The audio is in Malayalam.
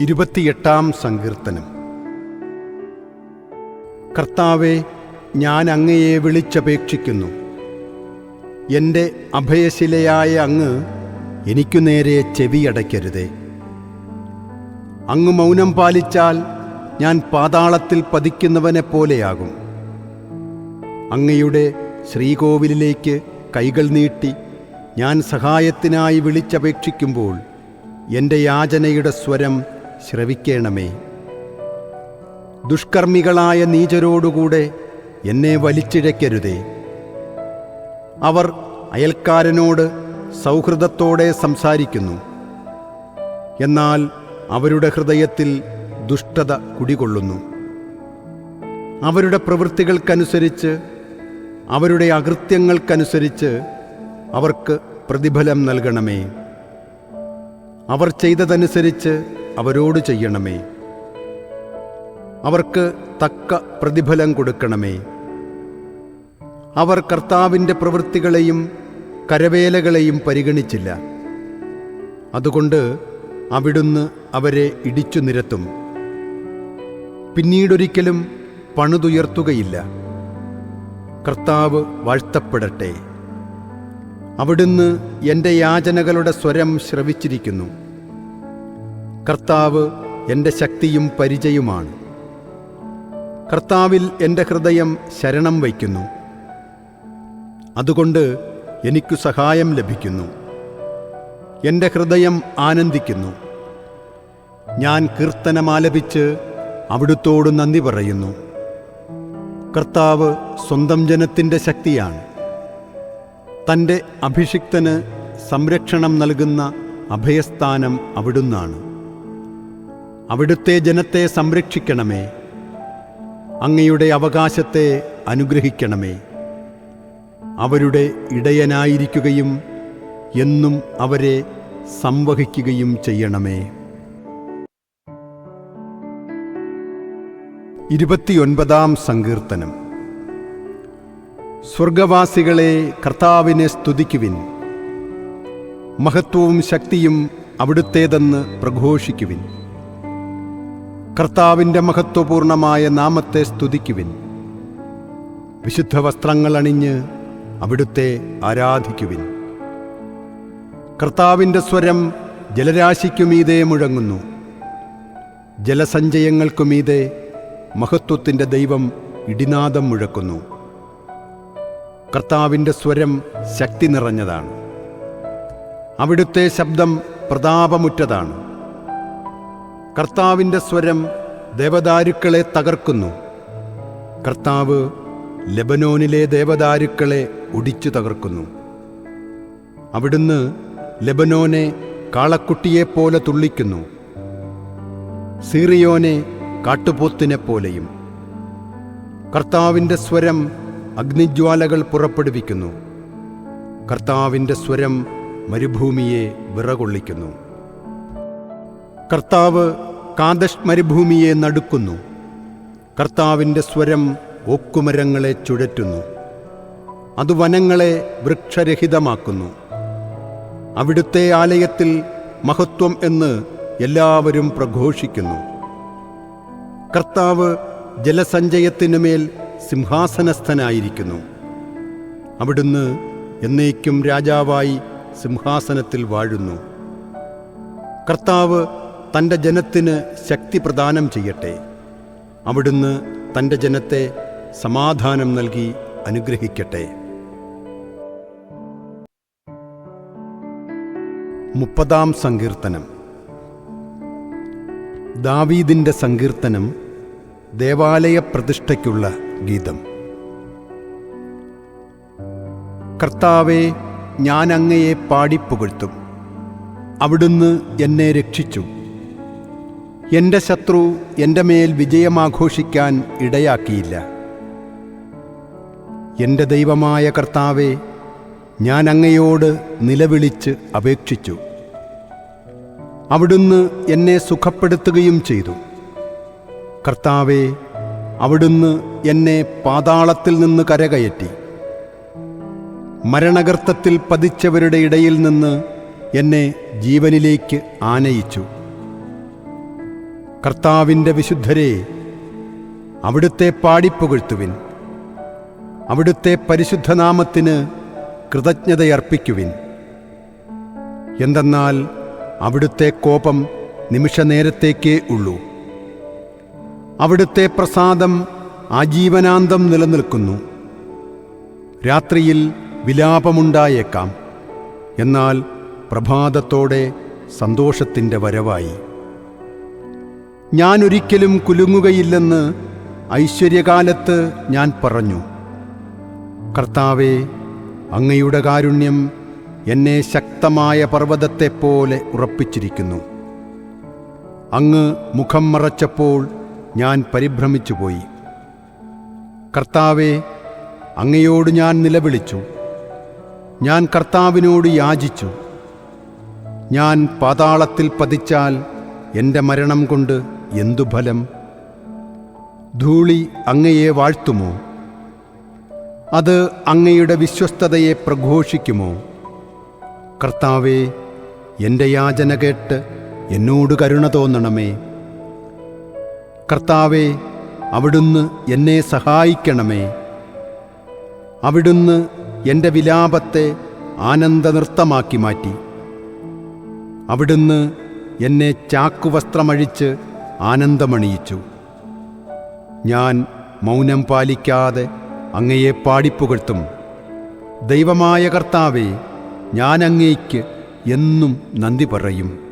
ഇരുപത്തിയെട്ടാം സങ്കീർത്തനം. കർത്താവെ ഞാൻ അങ്ങയെ വിളിച്ചപേക്ഷിക്കുന്നു. എന്റെ അഭയശിലയായ അങ്ങ് എനിക്കു നേരെ ചെവിയടയ്ക്കരുതേ. അങ്ങ് മൗനം പാലിച്ചാൽ ഞാൻ പാതാളത്തിൽ പതിക്കുന്നവനെ പോലെയാകും. അങ്ങയുടെ ശ്രീകോവിലിലേക്ക് കൈകൾ നീട്ടി ഞാൻ സഹായത്തിനായി വിളിച്ചപേക്ഷിക്കുമ്പോൾ എന്റെ യാചനയുടെ സ്വരം ശ്രവിക്കേണമേ. ദുഷ്കർമ്മികളായ നീചരോടുകൂടെ എന്നെ വലിച്ചിഴക്കരുതേ അവർ അയൽക്കാരനോട് സൗഹൃദത്തോടെ സംസാരിക്കുന്നു. എന്നാൽ അവരുടെ ഹൃദയത്തിൽ ദുഷ്ടത കുടികൊള്ളുന്നു. അവരുടെ പ്രവൃത്തികൾക്കനുസരിച്ച് അവരുടെ അകൃത്യങ്ങൾക്കനുസരിച്ച് അവർക്ക് പ്രതിഫലം നൽകണമേ. അവർ ചെയ്തതനുസരിച്ച് അവരോട് ചെയ്യണമേ. അവർക്ക് തക്ക പ്രതിഫലം കൊടുക്കണമേ. അവർ കർത്താവിന്റെ പ്രവൃത്തികളെയും കരവേലകളെയും പരിഗണിച്ചില്ല. അതുകൊണ്ട് അവിടുന്ന് അവരെ ഇടിച്ചു നിരത്തും. പിന്നീടൊരിക്കലും പണിതുയർത്തുകയില്ല. കർത്താവ് വാഴ്ത്തപ്പെടട്ടെ. അവിടുന്ന് എന്റെ യാചനകളുടെ സ്വരം ശ്രവിച്ചിരിക്കുന്നു. കർത്താവ് എന്റെ ശക്തിയും പരിചയുമാണ്. കർത്താവിൽ എന്റെ ഹൃദയം ശരണം വയ്ക്കുന്നു. അതുകൊണ്ട് എനിക്കു സഹായം ലഭിക്കുന്നു. എന്റെ ഹൃദയം ആനന്ദിക്കുന്നു. ഞാൻ കീർത്തനമാലപിച്ച് അവിടുത്തോട് നന്ദി പറയുന്നു. കർത്താവ് സ്വന്തം ജനത്തിന്റെ ശക്തിയാണ്. തന്റെ അഭിഷിക്തന് സംരക്ഷണം നൽകുന്ന അഭയസ്ഥാനം അവിടുന്നാണ്. അവിടുത്തെ ജനത്തെ സംരക്ഷിക്കണമേ. അങ്ങയുടെ അവകാശത്തെ അനുഗ്രഹിക്കണമേ. അവരുടെ ഇടയനായിരിക്കുകയും എന്നും അവരെ സംവഹിക്കുകയും ചെയ്യണമേ. ഇരുപത്തിയൊൻപതാം സങ്കീർത്തനം. സ്വർഗവാസികളെ കർത്താവിനെ സ്തുതിക്കുവിൻ. മഹത്വവും ശക്തിയും അവിടുത്തേതെന്ന് പ്രഘോഷിക്കുവിൻ. കർത്താവിന്റെ മഹത്വപൂർണമായ നാമത്തെ സ്തുതിക്കുവിൻ. വിശുദ്ധ വസ്ത്രങ്ങൾ അണിഞ്ഞ് അവിടുത്തെ ആരാധിക്കുവിൻ. കർത്താവിന്റെ സ്വരം ജലരാശിക്കുമീതെ മുഴങ്ങുന്നു. ജലസഞ്ചയങ്ങൾക്കുമീതെ മഹത്വത്തിന്റെ ദൈവം ഇടിനാദം മുഴക്കുന്നു. കർത്താവിന്റെ സ്വരം ശക്തി നിറഞ്ഞതാണ്. അവിടുത്തെ ശബ്ദം പ്രതാപമുറ്റതാണ്. കർത്താവിന്റെ സ്വരം ദേവദാരുക്കളെ തകർക്കുന്നു. കർത്താവ് ലെബനോനിലെ ദേവദാരുക്കളെ ഒടിച്ചു തകർക്കുന്നു. അവിടുന്ന് ലെബനോനെ കാളക്കുട്ടിയെപ്പോലെ തുള്ളിക്കുന്നു. സീറിയോനെ കാട്ടുപോത്തിനെ പോലെയും. കർത്താവിന്റെ സ്വരം അഗ്നിജ്വാലകൾ പുറപ്പെടുവിക്കുന്നു. കർത്താവിന്റെ സ്വരം മരുഭൂമിയെ വിറകൊള്ളിക്കുന്നു. കർത്താവ് കാദഷ് മരുഭൂമിയെ നടുക്കുന്നു. കർത്താവിന്റെ സ്വരം ഓക്കുമരങ്ങളെ ചുഴറ്റുന്നു. അത് വനങ്ങളെ വൃക്ഷരഹിതമാക്കുന്നു. അവിടുത്തെ ആലയത്തിൽ മഹത്വം എന്ന് എല്ലാവരും പ്രഘോഷിക്കുന്നു. കർത്താവ് ജലസഞ്ചയത്തിനുമേൽ സിംഹാസനസ്ഥനായിരിക്കുന്നു. അവിടുന്ന് എന്നേക്കും രാജാവായി സിംഹാസനത്തിൽ വാഴുന്നു. കർത്താവ് തന്റെ ജനത്തിന് ശക്തി പ്രദാനം ചെയ്യട്ടെ. അവിടുന്ന് തന്റെ ജനത്തെ സമാധാനം നൽകി അനുഗ്രഹിക്കട്ടെ. മുപ്പതാം സങ്കീർത്തനം. ദാവീദിന്റെ സങ്കീർത്തനം ദേവാലയ പ്രതിഷ്ഠയ്ക്കുള്ള ഗീതം. കർത്താവെ ഞാൻ അങ്ങയെ പാടിപ്പുകഴ്ത്തും. അവിടുന്ന് എന്നെ രക്ഷിച്ചു. എന്റെ ശത്രു എന്റെ മേൽ വിജയമാഘോഷിക്കാൻ ഇടയാക്കിയില്ല. എന്റെ ദൈവമായ കർത്താവെ ഞാൻ അങ്ങയോട് നിലവിളിച്ച് അപേക്ഷിച്ചു. അവിടുന്ന് എന്നെ സുഖപ്പെടുത്തുകയും ചെയ്തു. കർത്താവെ അവിടുന്ന് എന്നെ പാതാളത്തിൽ നിന്ന് കരകയറ്റി. മരണഗർത്തത്തിൽ പതിച്ചവരുടെ ഇടയിൽ നിന്ന് എന്നെ ജീവനിലേക്ക് ആനയിച്ചു. കർത്താവിന്റെ വിശുദ്ധരെ അവിടുത്തെ പാടിപ്പുകഴ്ത്തുവിൻ. അവിടുത്തെ പരിശുദ്ധനാമത്തിന് കൃതജ്ഞതയർപ്പിക്കുവിൻ. എന്തെന്നാൽ അവിടുത്തെ കോപം നിമിഷനേരത്തേക്കേ ഉള്ളൂ. അവിടുത്തെ പ്രസാദം ആജീവനാന്തം നിലനിൽക്കുന്നു. രാത്രിയിൽ വിലാപമുണ്ടായേക്കാം. എന്നാൽ പ്രഭാതത്തോടെ സന്തോഷത്തിന്റെ വരവായി. ഞാൻ ഒരിക്കലും കുലുങ്ങുകയില്ലെന്ന് ഐശ്വര്യകാലത്ത് ഞാൻ പറഞ്ഞു. കർത്താവെ അങ്ങയുടെ കാരുണ്യം എന്നെ ശക്തമായ പർവതത്തെപ്പോലെ ഉറപ്പിച്ചിരിക്കുന്നു. അങ്ങ് മുഖം മറച്ചപ്പോൾ ഞാൻ പരിഭ്രമിച്ചുപോയി. കർത്താവെ അങ്ങയോട് ഞാൻ നിലവിളിച്ചു. ഞാൻ കർത്താവിനോട് യാചിച്ചു. ഞാൻ പാതാളത്തിൽ പതിച്ചാൽ എന്റെ മരണം കൊണ്ട് എന്തു ഫലം? ധൂളി അങ്ങയെ വാഴ്ത്തുമോ? അത് അങ്ങയുടെ വിശ്വസ്തതയെ പ്രഘോഷിക്കുമോ? കർത്താവെ എന്റെ യാചന കേട്ട് എന്നോട് കരുണ തോന്നണമേ. കർത്താവെ അവിടുന്ന് എന്നെ സഹായിക്കണമേ. അവിടുന്ന് എന്റെ വിലാപത്തെ ആനന്ദനൃത്തമാക്കി മാറ്റി. അവിടുന്ന് എന്നെ ചാക്കുവസ്ത്രമഴിച്ച് ആനന്ദമണിയിച്ചു. ഞാൻ മൗനം പാലിക്കാതെ അങ്ങയെ പാടിപ്പുകഴ്ത്തും. ദൈവമായ കർത്താവെ ഞാൻ അങ്ങേക്ക് എന്നും നന്ദി പറയും.